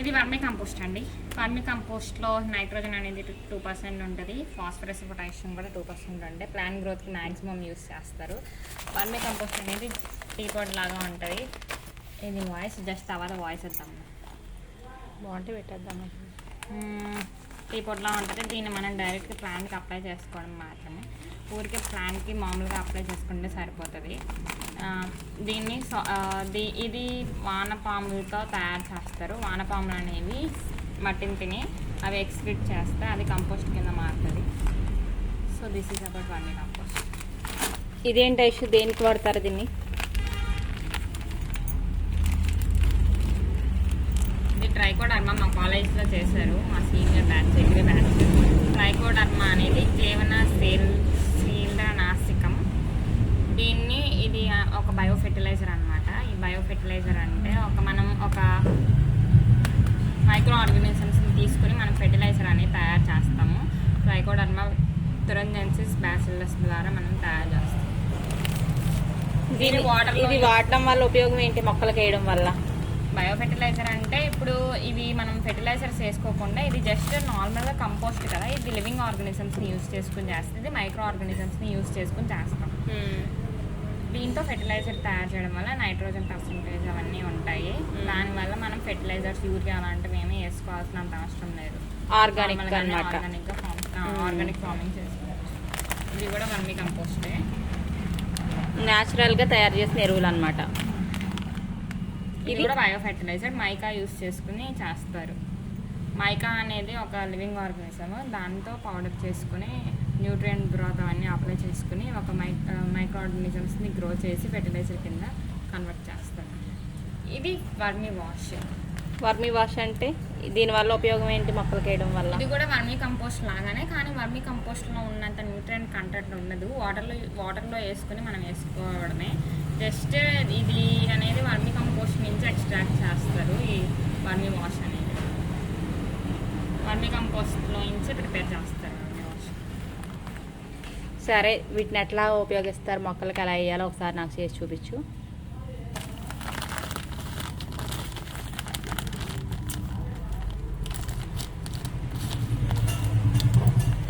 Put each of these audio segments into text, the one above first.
ఇది vermicompost అండి. వర్మి కంపోస్ట్లో నైట్రోజన్ అనేది టూ పర్సెంట్ ఉంటుంది. ఫాస్ఫరస్ పొటాషియం కూడా టూ పర్సెంట్ ఉంటే ప్లాంట్ గ్రోత్కి మ్యాక్సిమం యూస్ చేస్తారు. వర్మి కంపోస్ట్ అనేది టీ పాట్ లాగా ఉంటుంది. ఇది వాయిస్ జస్ట్ తర్వాత వాయిస్ వద్దాం. బాగుంటే పెట్టేద్దాం. టీ పొట్లా ఉంటుంది. దీన్ని మనం డైరెక్ట్ ప్లాంట్కి అప్లై చేసుకోవడం మాత్రమే. ఊరికే ప్లాంట్కి మామూలుగా అప్లై చేసుకుంటే సరిపోతుంది. దీన్ని సో- ఇది వానపాములతో తయారు చేస్తారు. వానపాములు అనేవి మట్టిని తిని అవి ఎక్స్క్రిట్ చేస్తే అది కంపోస్ట్ కింద మారుతుంది. So this is about one compost ఇదేంటి ఇష్యూ దేనికి వాడతారు దీన్ని? ట్రైకోడర్మా మా కాలేజ్లో చేశారు. మా senior batch degree batch Trichoderma అనేది జీవన శీల్ శీలనాశికం దీన్ని ఇది ఒక బయో ఫెర్టిలైజర్ అనమాట ఈ బయో ఫెర్టిలైజర్ అంటే ఒక మనం ఒక మైక్రో ఆర్గానిజమ్స్ని తీసుకుని మనం ఫెర్టిలైజర్ అనేది తయారు చేస్తాము. ట్రైకోడర్మా తురంజెన్సిస్ బ్యాసిల్లస్ ద్వారా మనం తయారు చేస్తాం. దీని వాటర్లో ఇది వాడడం వల్ల ఉపయోగం ఏంటి? మొక్కలకు వేయడం వల్ల? బయో ఫెర్టిలైజర్ అంటే ఇప్పుడు ఇవి మనం ఫెర్టిలైజర్స్ వేసుకోకుండా ఇది జస్ట్ నార్మల్గా కంపోస్ట్ కదా. ఇది లివింగ్ ఆర్గానిజమ్స్ని యూస్ చేసుకుని చేస్తుంది. మైక్రో ఆర్గానిజమ్స్ని యూస్ చేసుకుని చేస్తాం. దీంతో ఫెర్టిలైజర్ తయారు చేయడం వల్ల నైట్రోజన్ పర్సంటేజ్ అవన్నీ ఉంటాయి. దానివల్ల మనం ఫెర్టిలైజర్స్ యూరియా అలాంటివి ఏమీ వేసుకోవాల్సినంత అవసరం లేదు. ఆర్గానిక్ ఆర్గానిక్గా ఫార్మ్ ఆర్గానిక్ ఫార్మింగ్ చేసుకోవచ్చు. ఇది కూడా వర్మీ కంపోస్టే న్యాచురల్గా తయారు చేసిన ఎరువులు అనమాట ఇది కూడా బయో ఫెర్టిలైజర్ మైకా యూస్ చేసుకుని చేస్తారు. మైకా అనేది ఒక లివింగ్ ఆర్గానిజం దాంతో పౌడర్ చేసుకుని న్యూట్రియంట్ గ్రోత్ అవన్నీ అప్లై చేసుకుని ఒక మై మైక్రో ఆర్గానిజమ్స్ని గ్రో చేసి ఫెర్టిలైజర్ కింద కన్వర్ట్ చేస్తారు. ఇది వర్మీ వాష్. వర్మి వాష్ అంటే దీని వల్ల ఉపయోగం ఏంటి మొక్కలకు వేయడం వల్ల? ఇది కూడా వర్మీ కంపోస్ట్ లాగానే కానీ వర్మీ కంపోస్ట్లో ఉన్నంత న్యూట్రియంట్ కంటెంట్ ఉండదు. వాటర్లో వాటర్లో వేసుకుని మనం వేసుకోవడమే. జస్ట్ ఇది అనేది వర్మీ కంపోస్ట్ నుంచి ఎక్స్ట్రాక్ట్ చేస్తారు ఈ వర్మీ వాష్ అనేది. వర్మీ కంపోస్ట్లో నుంచి ప్రిపేర్ చేస్తారు సరే వీటిని ఎట్లా ఉపయోగిస్తారు మొక్కలకి ఎలా వేయాలో ఒకసారి నాకు చేసి చూపించు.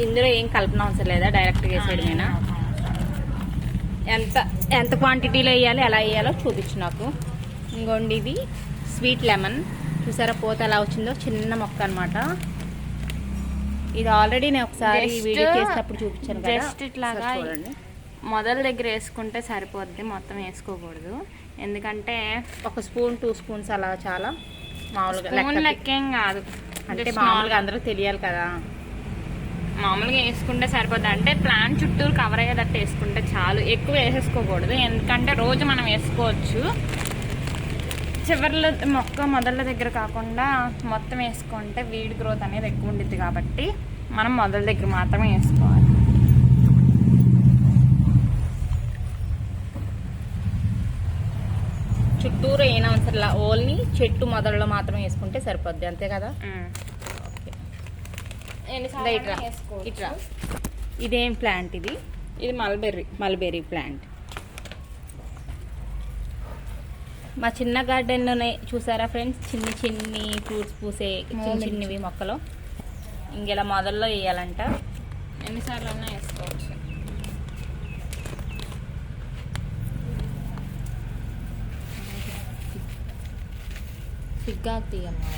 ఇందులో ఏం కల్పన అవసరం లేదా డైరెక్ట్గా వేసేయడమేనా? ఎంత ఎంత క్వాంటిటీలో వేయాలి ఎలా వేయాలో చూపించు నాకు. ఇంకోండి ఇది స్వీట్ లెమన్ చూసారా పోత ఎలా వచ్చిందో? చిన్న మొక్క అన్నమాట. ఇది ఆల్రెడీ నేను ఒకసారి వీడియో చేసినప్పుడు చూపించాను just ఇట్లాగా చూడండి. మొదల దగ్గర వేసుకుంటే సరిపోద్ది మొత్తం వేసుకోకూడదు. ఎందుకంటే ఒక స్పూన్ టూ స్పూన్స్ అలా చాలా మామూలుగా. లెక్కేం కాదు. అంటే మామూలుగా అందరూ తెలియాలి కదా. మామూలుగా వేసుకుంటే సరిపోతుంది అంటే ప్లాంట్ చుట్టూరు కవర్ అయ్యేటట్టు వేసుకుంటే చాలు. ఎక్కువ వేసేసుకోకూడదు. ఎందుకంటే రోజు మనం వేసుకోవచ్చు. చివర్ల మొక్క మొదళ్ళ దగ్గర కాకుండా మొత్తం వేసుకుంటే వీడ్ గ్రోత్ అనేది ఎక్కువ ఉండిద్ది కాబట్టి మనం మొదల దగ్గర మాత్రమే వేసుకోవాలి. చుట్టూరు ఏం అవసరం ఓన్లీ చెట్టు మొదల్లో మాత్రం వేసుకుంటే సరిపోద్ది. అంతే కదా. ఇదేం ప్లాంట్ ఇది? ఇది మల్బెర్రీ మల్బెరీ ప్లాంట్ మా చిన్న గార్డెన్లోనే చూసారా ఫ్రెండ్స్ చిన్ని చిన్ని ఫ్రూట్స్ పూసే చిన్న. చిన్నవి మొక్కలు. ఇంకెలా మొదల్లో వేయాలంట. ఎన్నిసార్లు అయినా వేసుకోవచ్చు. సిగ్గా తీయమ్మా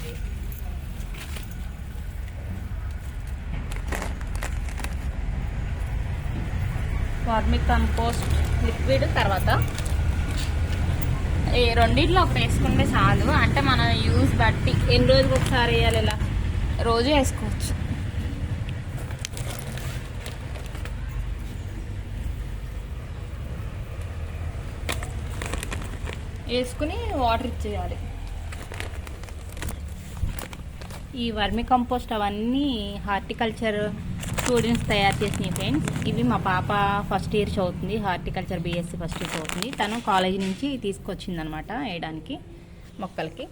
వార్మిక్ కంపోస్ట్ లిక్విడ్ తర్వాత ఈ రెండింటిలో ఒకటి వేసుకుంటే చాలు. అంటే మన యూజ్ బట్టి ఎన్ని రోజులకు ఒకసారి వేయాలి ఇలా? రోజు వేసుకోవచ్చు. వేసుకుని వాటర్ ఇచ్చేయాలి. ఈ వర్మి కంపోస్ట్ అవన్నీ హార్టికల్చర్ స్టూడెంట్స్ తయారు చేసినాయి ఫ్రెండ్స్ ఇవి మా పాప ఫస్ట్ ఇయర్ చదువుతుంది హార్టికల్చర్ బీఎస్సీ ఫస్ట్ ఇయర్ చదువుతుంది. తను కాలేజీ నుంచి తీసుకొచ్చింది అనమాట వేయడానికి మొక్కలకి.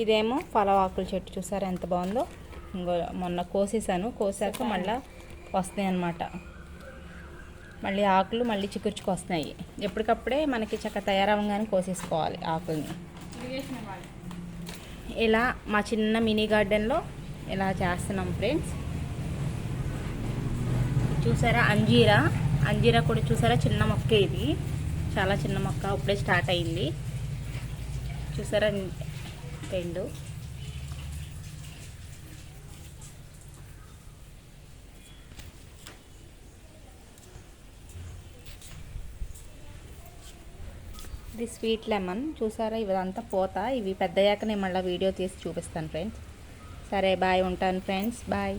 ఇదేమో ఫలవాకుల చెట్టు చూసారా ఎంత బాగుందో. ఇంకో మొన్న కోసేసాను కోసాక మళ్ళీ వస్తాయి అన్నమాట మళ్ళీ ఆకులు మళ్ళీ చిగుర్చుకు వస్తున్నాయి. ఎప్పటికప్పుడే మనకి చక్క తయారవగానే కోసేసుకోవాలి ఆకుల్ని. ఇలా మా చిన్న మినీ గార్డెన్లో ఇలా చేస్తున్నాం ఫ్రెండ్స్. చూసారా? అంజీరా. అంజీరా కూడా చూసారా? చిన్న మొక్క ఇది. చాలా చిన్న మొక్క. ఇప్పుడే స్టార్ట్ అయింది. చూసారా? రెండు. ఇది స్వీట్ లెమన్. చూసారా? ఇదంతా పోతా. ఇవి పెద్దయ్యాక నేను మళ్ళీ వీడియో తీసి చూపిస్తాను ఫ్రెండ్స్. సరే బాయ్ ఉంటాను ఫ్రెండ్స్. బాయ్.